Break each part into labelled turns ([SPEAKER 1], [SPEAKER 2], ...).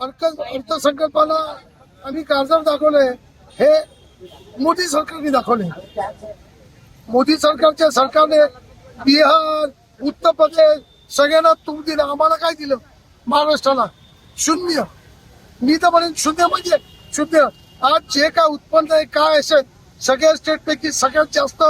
[SPEAKER 1] अर्थ अर्थसंकल्पाला आम्ही गाजर दाखवले. हे मोदी सरकारने दाखवले. मोदी सरकारच्या सरकारने बिहार उत्तर प्रदेश सगळ्यांना तूप दिलं. आम्हाला काय दिलं? महाराष्ट्राला. शून्य. मी तर म्हणेन शून्य म्हणजे शून्य. आज जे काय उत्पन्न आहे काय असेल सगळ्या स्टेट पैकी सगळ्यात जास्त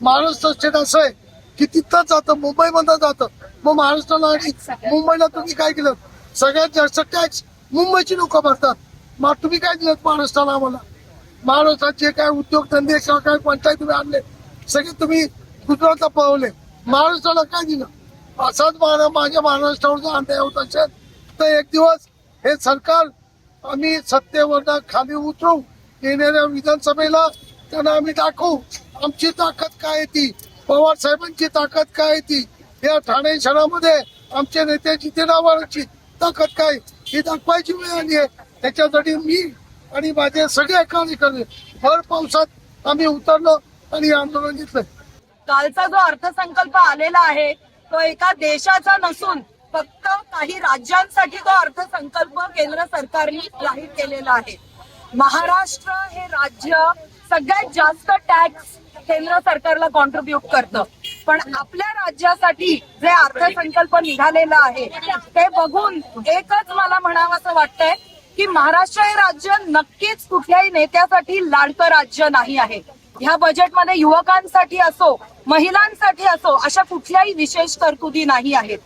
[SPEAKER 1] महाराष्ट्र स्टेट असं आहे की तिथं जातं मुंबईमधनं जातं. मग महाराष्ट्राला आणि मुंबईला तुम्ही काय केलं? सगळ्यात जास्त टॅक्स मुंबईची लोक भरतात. मग तुम्ही काय दिलं महाराष्ट्राला आम्हाला? महाराष्ट्रात जे काय उद्योगधंदे किंवा काय पंचायत तुम्ही आणले. सगळे तुम्ही गुजरातला पळवले. महाराष्ट्राला काय दिलं? असाच माझ्या महाराष्ट्रावर जर अन्याय होत असेल तर एक दिवस हे सरकार आम्ही सत्तेवर खाली उतरू. येणाऱ्या विधानसभेला त्यांना आम्ही दाखवू. आमची ताकद काय ती? पवार साहेबांची ताकद काय ती? या ठाणे शहरामध्ये आमचे नेते ते आव्हाडांची ताकद काय? ही दाखवायची वेळ आली आहे. त्याच्यासाठी मी आणि माझे सगळे कार्यकर्ते भर पावसात आम्ही उतरलो आणि आंदोलन घेतलं
[SPEAKER 2] कालचा जो अर्थसंकल्प आलेला आहे तो एका देशाचा नसून फक्त काही राज्यांसाठी तो अर्थसंकल्प केंद्र सरकारने जाहीर केलेला आहे. महाराष्ट्र हे राज्य सगळ्यात जास्त टॅक्स केंद्र सरकारला कॉन्ट्रीब्युट करतं. पण आपल्या राज्यासाठी जे अर्थसंकल्प निघालेला आहे ते बघून एकच मला म्हणावं असं वाटतंय की महाराष्ट्र हे राज्य नक्कीच कुठल्याही नेत्यासाठी लाडकं राज्य नाही आहे. ह्या बजेटमध्ये युवकांसाठी असो महिलांसाठी असो अशा कुठल्याही विशेष तरतुदी नाही आहेत.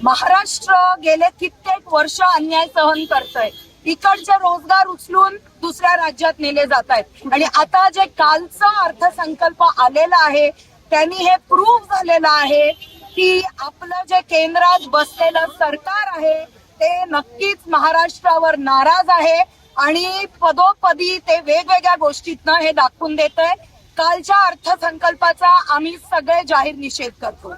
[SPEAKER 2] महाराष्ट्र गेले कित्येक वर्ष अन्याय सहन करतोय. इकडचे रोजगार उचलून दुसऱ्या राज्यात नेले जात आहेत आणि आता जे कालचा अर्थसंकल्प आलेला आहे त्यांनी हे प्रूव्ह झालेलं आहे की आपलं जे केंद्रात बसलेलं सरकार आहे ते नक्कीच महाराष्ट्रावर नाराज आहे आणि पदोपदी ते वेगवेगळ्या गोष्टीतनं हे दाखवून देत आहे कालच्या अर्थसंकल्पाचा आम्ही सगळे जाहीर निषेध करतो.